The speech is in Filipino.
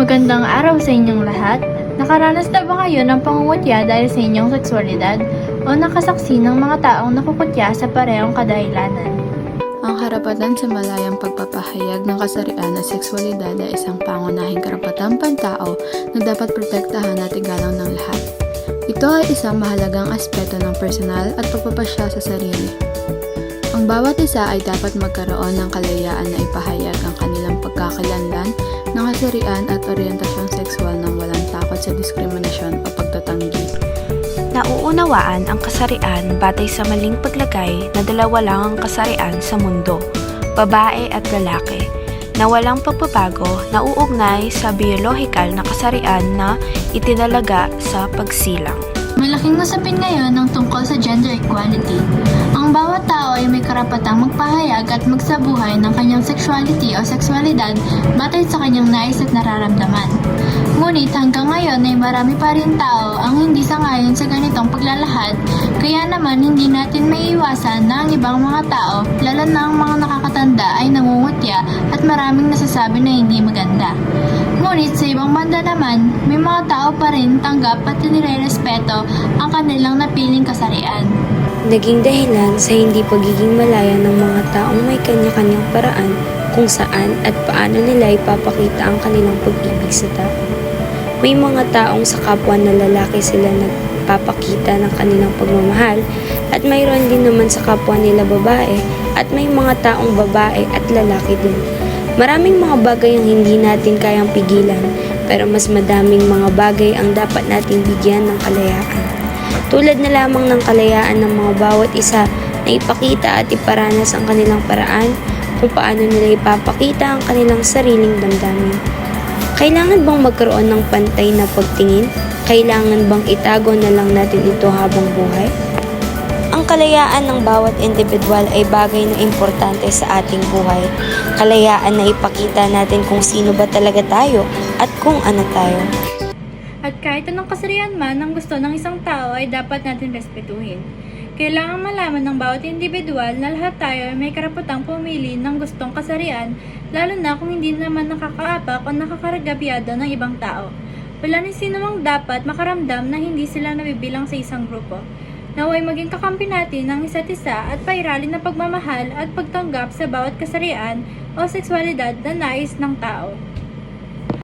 Magandang araw sa inyong lahat. Nakaranas na ba kayo ng pangungutya dahil sa inyong seksualidad o nakasaksi ng mga taong nakukutya sa parehong kadahilanan? Ang karapatan sa malayang pagpapahayag ng kasarian at seksualidad ay isang pangunahing karapatang pantao na dapat protektahan at igalang ng lahat. Ito ay isang mahalagang aspeto ng personal at pagpapasya sa sarili. Bawat isa ay dapat magkaroon ng kalayaan na ipahayag ang kanilang pagkakalanlan ng kasarian at orientasyong sexual ng walang takot sa diskriminasyon o pagtatanggi. Nauunawaan ang kasarian batay sa maling paglagay na dalawa lang ang kasarian sa mundo, babae at lalaki, na walang pagbabago na uugnay sa biyolohikal na kasarian na itinalaga sa pagsilang. Malaking usapin ngayon ang tungkol sa gender equality. Karapatang magpahayag at magsabuhay ng kanyang sexuality o sexualidad batay sa kanyang nais at nararamdaman. Ngunit hanggang ngayon ay marami pa rin tao ang hindi sangayon sa ganitong paglalahad, kaya naman hindi natin maiiwasan na ang ibang mga tao, lalo na ang mga nakakatanda ay nangungutya at maraming nasasabi na hindi maganda. Ibang banda naman, may mga tao pa rin tanggap at nire-respeto ang kanilang napiling kasarian. naging dahilan sa hindi pagiging malaya ng mga taong may kanya-kanyang paraan kung saan at paano nila ipapakita ang kanilang pag-ibig sa tao. May mga taong sa kapwa na lalaki sila nagpapakita ng kanilang pagmamahal at mayroon din naman sa kapwa nila babae at may mga taong babae at lalaki din. Maraming mga bagay ang hindi natin kayang pigilan pero mas madaming mga bagay ang dapat nating bigyan ng kalayaan. Tulad na lamang ng kalayaan ng mga bawat isa na ipakita at iparanas ang kanilang paraan kung paano nila ipapakita ang kanilang sariling damdamin. Kailangan bang magkaroon ng pantay na pagtingin? Kailangan bang itago na lang natin ito habang buhay? Kalayaan ng bawat individual ay bagay na importante sa ating buhay. Kalayaan na ipakita natin kung sino ba talaga tayo at kung ano tayo. At kahit anong kasarian man ang gusto ng isang tao ay dapat natin respetuhin. Kailangan malaman ng bawat individual na lahat tayo ay may karapatang pumili ng gustong kasarian, lalo na kung hindi naman nakakaapak o nakakaragabyado ng ibang tao. Wala ni sino mang dapat makaramdam na hindi sila nabibilang sa isang grupo. Naway maging kakampi natin ng isa't isa at pairali na pagmamahal at pagtanggap sa bawat kasarian o sexualidad na nais ng tao.